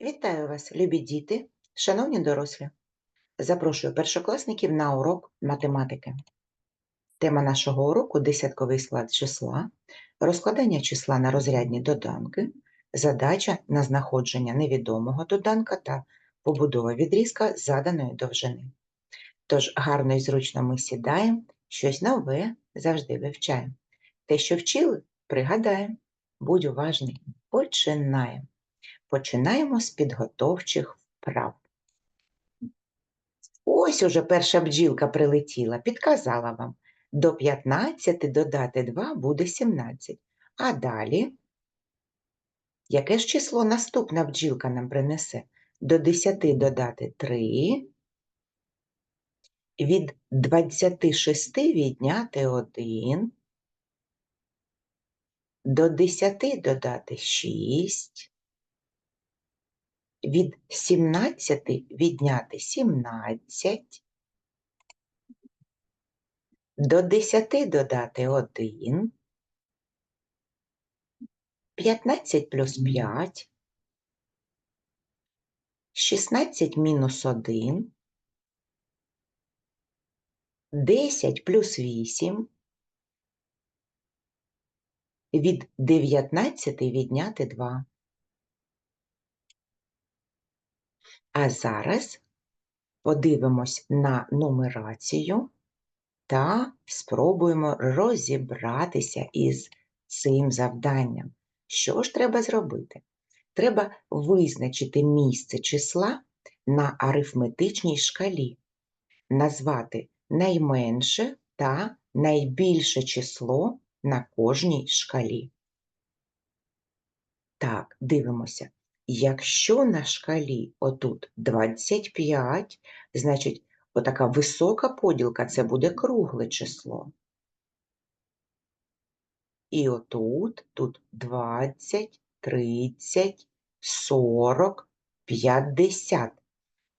Вітаю вас, любі діти, шановні дорослі. Запрошую першокласників на урок математики. Тема нашого уроку десятковий склад числа, розкладання числа на розрядні доданки, задача на знаходження невідомого доданка та побудова відрізка заданої довжини. Тож гарно і зручно ми сідаємо, щось нове завжди вивчаємо. Те, що вчили, пригадаємо. Будь уважний, починаємо. Починаємо з підготовчих вправ. Ось уже перша бджілка прилетіла, підказала вам. До 15 додати 2 буде 17. А далі, яке ж число наступна бджілка нам принесе? До 10 додати 3, від 26 відняти 1, до 10 додати 6, від 17 відняти 17, до 10 додати 1, 15 плюс 5, 16 мінус 1, 10 плюс 8, від 19 відняти 2. А зараз подивимось на нумерацію та спробуємо розібратися із цим завданням. Що ж треба зробити? Треба визначити місце числа на арифметичній шкалі, назвати найменше та найбільше число на кожній шкалі. Так, дивимося. Якщо на шкалі отут 25, значить, отака висока поділка це буде кругле число. І отут, тут 20, 30, 40, 50.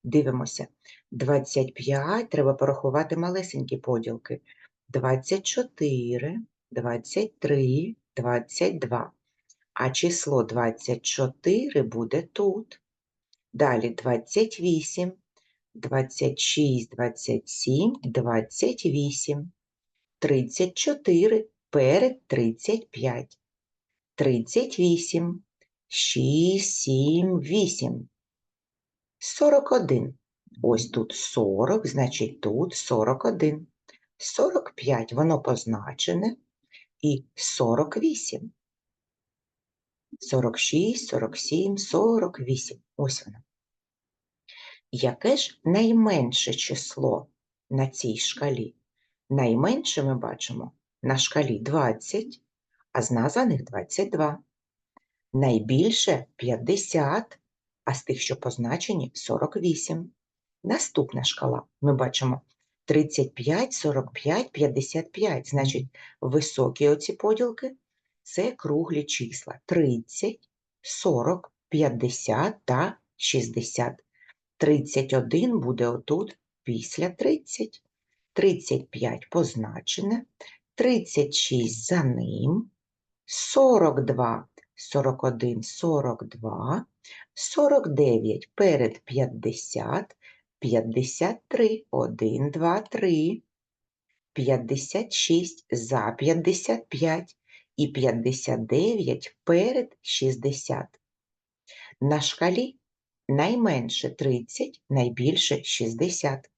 Дивимося. 25, треба порахувати малесенькі поділки. 24, 23, 22 а число 24 буде тут. Далі 28, 26, 27, 28, 34 перед 35, 38, 6, 7, 8, 41. Ось тут 40, значить тут 41. 45 воно позначене і 48. 46, 47, 48. Ось воно. Яке ж найменше число на цій шкалі? Найменше ми бачимо на шкалі 20, а з названих 22. Найбільше 50, а з тих, що позначені 48. Наступна шкала ми бачимо 35, 45, 55. Значить, високі оці поділки це круглі числа. 30, 40, 50 та 60. 31 буде отут після 30, 35 позначене, 36 за ним, 42, 41, 42, 49 перед 50, 53, 1, 2, 3, 56 за 55, і 59 перед 60. На шкалі найменше 30, найбільше 60.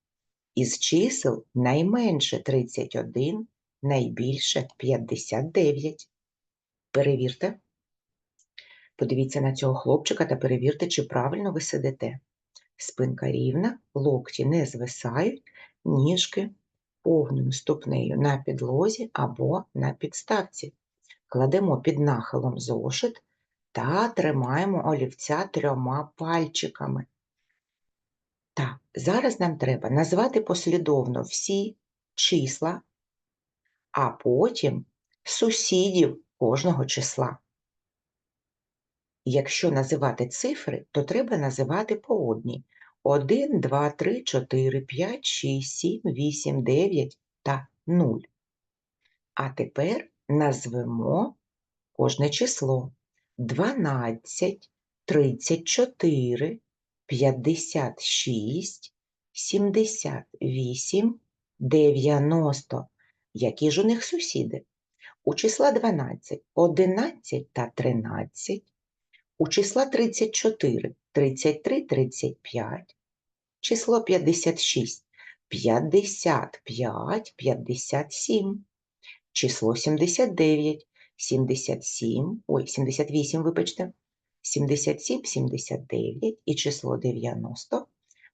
Із чисел найменше 31, найбільше 59. Перевірте. Подивіться на цього хлопчика та перевірте, чи правильно ви сидите. Спинка рівна, локті не звисають, ніжки повною ступнею на підлозі або на підставці кладемо під нахилом зошит та тримаємо олівця трьома пальчиками. Так, зараз нам треба назвати послідовно всі числа, а потім сусідів кожного числа. Якщо називати цифри, то треба називати по одній. 1, 2, 3, 4, 5, 6, 7, 8, 9 та 0. А тепер назвемо кожне число 12, 34, 56, 78, 90. Які ж у них сусіди? У числа 12 11 та 13, у числа 34 33, 35, число 56 55, 57, число 79 77, ой, 78, вибачте, 77, 79 і число 90.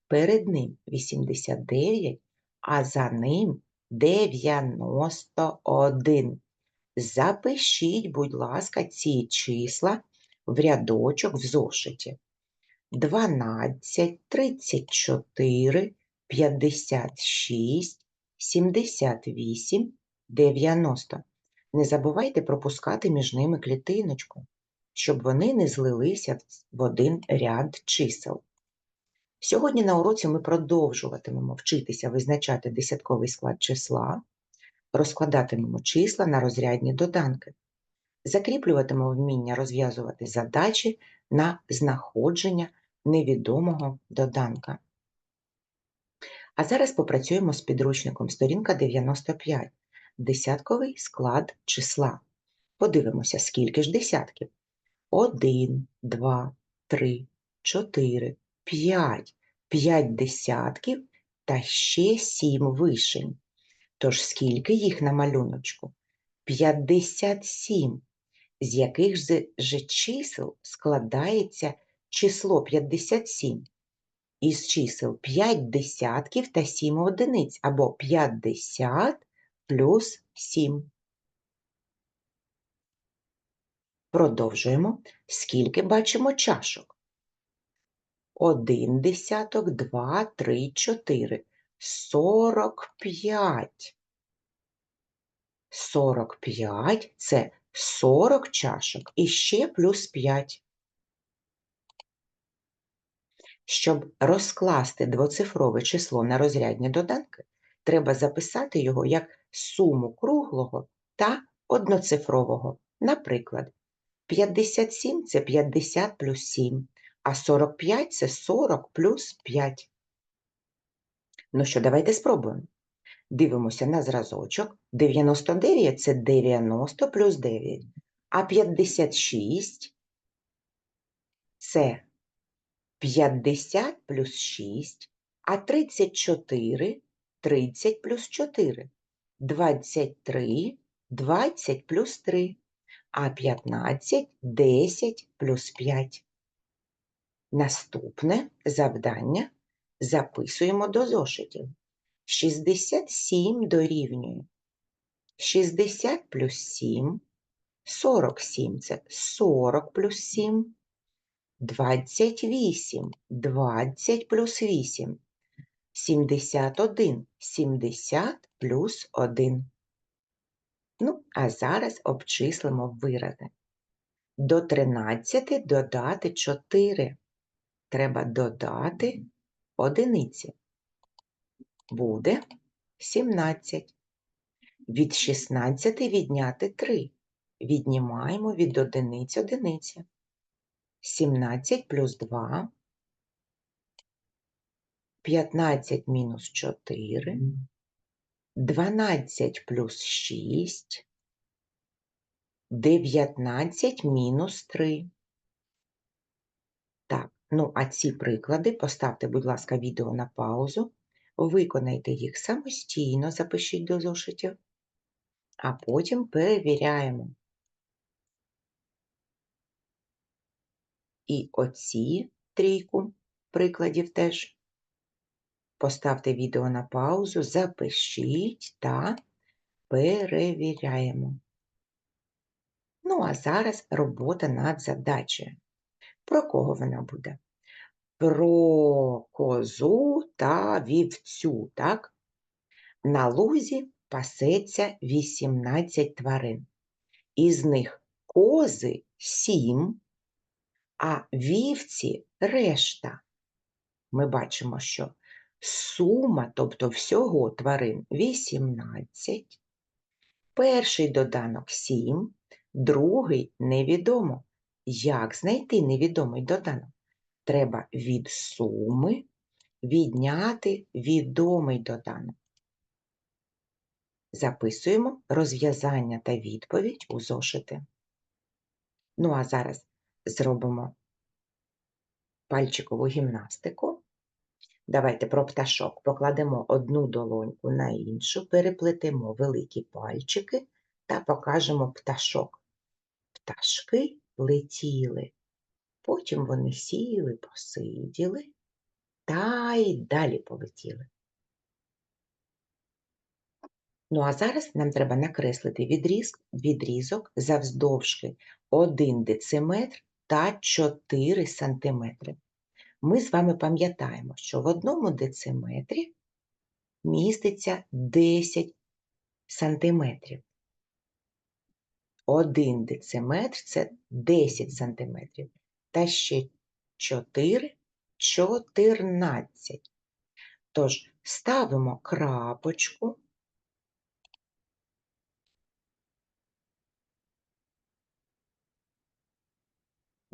Перед ним 89, а за ним 91. Запишіть, будь ласка, ці числа в рядочок в зошиті. 12, 34, 56, 78, 90. Не забувайте пропускати між ними клітиночку, щоб вони не злилися в- один ряд чисел. Сьогодні на уроці ми продовжуватимемо вчитися визначати десятковий склад числа, розкладатимемо числа на розрядні доданки, закріплюватимемо вміння розв'язувати задачі на знаходження невідомого доданка. А зараз попрацюємо з підручником сторінка 95. Десятковий склад числа. Подивимося, скільки ж десятків. 1, 2, 3, 4, 5. 5 десятків та ще 7 вишень. Тож скільки їх на малюночку? 57. З яких же чисел складається число 57? Із чисел 5 десятків та 7 одиниць, або 50 плюс 7. Продовжуємо. Скільки бачимо чашок? Один десяток, два, три, чотири. Сорок п'ять. Сорок п'ять – це сорок чашок і ще плюс п'ять. Щоб розкласти двоцифрове число на розрядні доданки, треба записати його як суму круглого та одноцифрового. Наприклад, 57 – це 50 плюс 7, а 45 – це 40 плюс 5. Ну що, давайте спробуємо. Дивимося на зразочок. 99 – це 90 плюс 9, а 56 – це 50 плюс 6, а 34 – 30 плюс 4, 23 – 20 плюс 3, а 15 – 10 плюс 5. Наступне завдання. Записуємо до зошитів. 67 дорівнює. 60 плюс 7, 47 – це 40 плюс 7, 28, 20 плюс 8, 71, 70 плюс 1. Ну, а зараз обчислимо вирази. До 13 додати 4. Треба додати одиниці. Буде 17. Від 16 відняти 3. Віднімаємо від одиниць одиниці. 17 плюс 2, 15 мінус 4, 12 плюс 6, 19 мінус 3. Так, ну а ці приклади поставте, будь ласка, відео на паузу, виконайте їх самостійно, запишіть до зошитів, а потім перевіряємо. І оці трійку прикладів теж. Поставте відео на паузу, запишіть та перевіряємо. Ну, а зараз робота над задачею. Про кого вона буде? Про козу та вівцю, так? На лузі пасеться 18 тварин. Із них кози 7, а вівці решта. Ми бачимо, що сума, тобто всього тварин 18, перший доданок 7, другий невідомо. Як знайти невідомий доданок? Треба від суми відняти відомий доданок. Записуємо розв'язання та відповідь у зошити. Ну а зараз зробимо пальчикову гімнастику. Давайте про пташок покладемо одну долоньку на іншу, переплетемо великі пальчики та покажемо пташок. Пташки летіли, потім вони сіли, посиділи та й далі полетіли. Ну а зараз нам треба накреслити відріз, відрізок завздовжки 1 дециметр та 4 сантиметри. Ми з вами пам'ятаємо, що в одному дециметрі міститься 10 сантиметрів. 1 дециметр – це 10 сантиметрів. Та ще 4 – 14. Тож ставимо крапочку.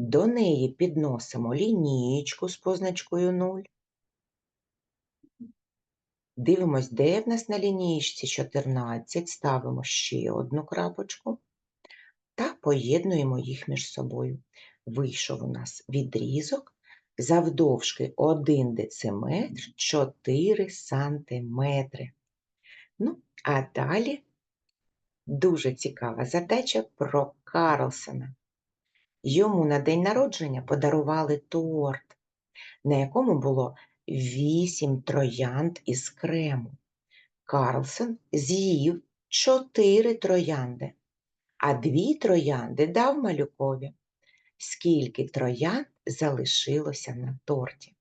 До неї підносимо лінієчку з позначкою 0. Дивимось, де в нас на лінієчці 14, ставимо ще одну крапочку та поєднуємо їх між собою. Вийшов у нас відрізок завдовжки 1 дециметр 4 сантиметри. Ну, а далі дуже цікава задача про Карлсона. Йому на день народження подарували торт, на якому було вісім троянд із крему. Карлсон з'їв чотири троянди, а дві троянди дав малюкові. Скільки троянд залишилося на торті?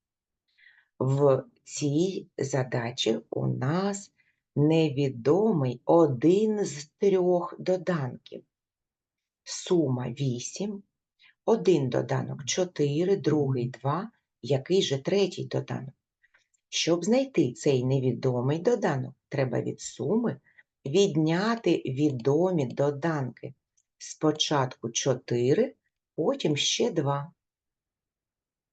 В цій задачі у нас невідомий один з трьох доданків. Сума 8, один доданок 4, другий 2, який же третій доданок. Щоб знайти цей невідомий доданок, треба від суми відняти відомі доданки. Спочатку 4, потім ще 2.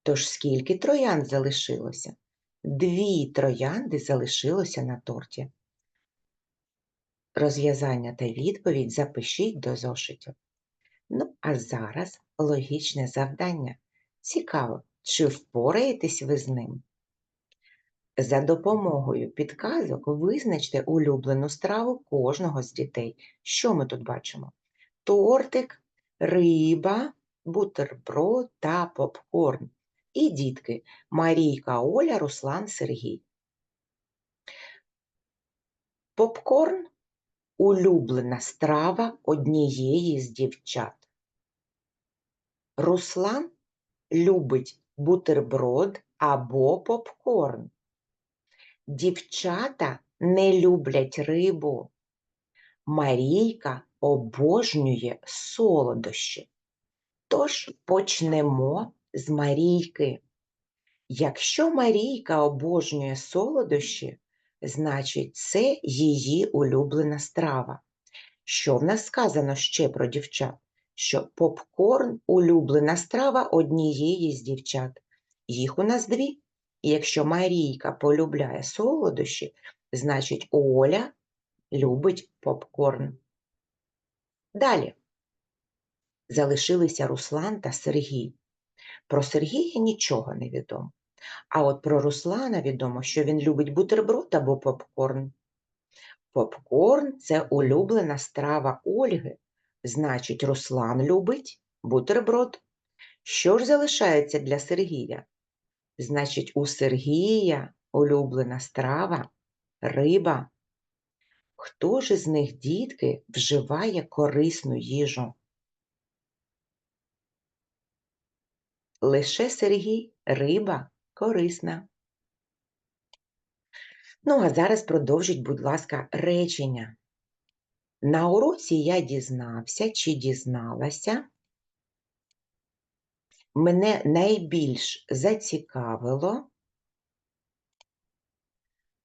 Тож скільки троянд залишилося? Дві троянди залишилося на торті. Розв'язання та відповідь запишіть до зошитів. Ну, а зараз логічне завдання. Цікаво, чи впораєтесь ви з ним? За допомогою підказок визначте улюблену страву кожного з дітей. Що ми тут бачимо? Тортик, риба, бутерброд та попкорн. І дітки Марійка, Оля, Руслан, Сергій. Попкорн улюблена страва однієї з дівчат. Руслан любить бутерброд або попкорн. Дівчата не люблять рибу. Марійка обожнює солодощі. Тож почнемо з Марійки. Якщо Марійка обожнює солодощі, значить це її улюблена страва. Що в нас сказано ще про дівчат? Що попкорн улюблена страва однієї з дівчат. Їх у нас дві. І якщо Марійка полюбляє солодощі, значить Оля любить попкорн. Далі залишилися Руслан та Сергій. Про Сергія нічого не відомо. А от про Руслана відомо, що він любить бутерброд або попкорн. Попкорн це улюблена страва Ольги. Значить, Руслан любить бутерброд. Що ж залишається для Сергія? Значить, у Сергія улюблена страва риба. Хто ж із них, дітки, вживає корисну їжу? Лише Сергій риба корисна. Ну, а зараз продовжіть, будь ласка, речення. На уроці я дізнався чи дізналася. Мене найбільш зацікавило,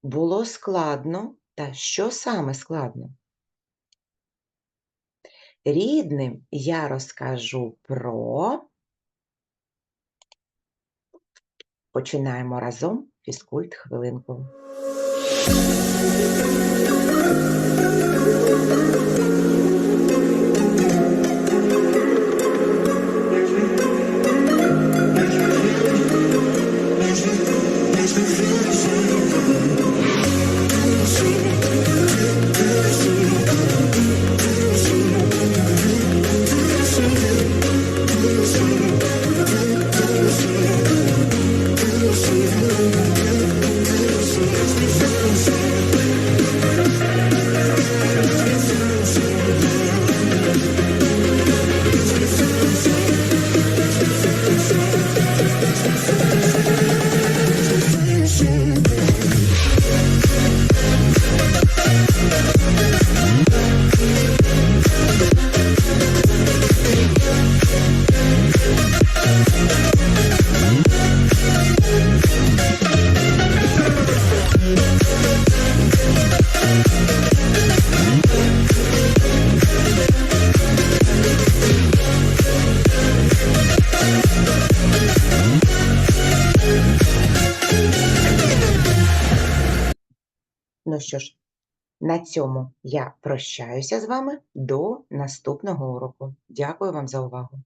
було складно, та що саме складно? рідним я розкажу про. Починаємо разом фізкульт хвилинку. Ну що ж, на цьому я прощаюся з вами до наступного уроку. Дякую вам за увагу.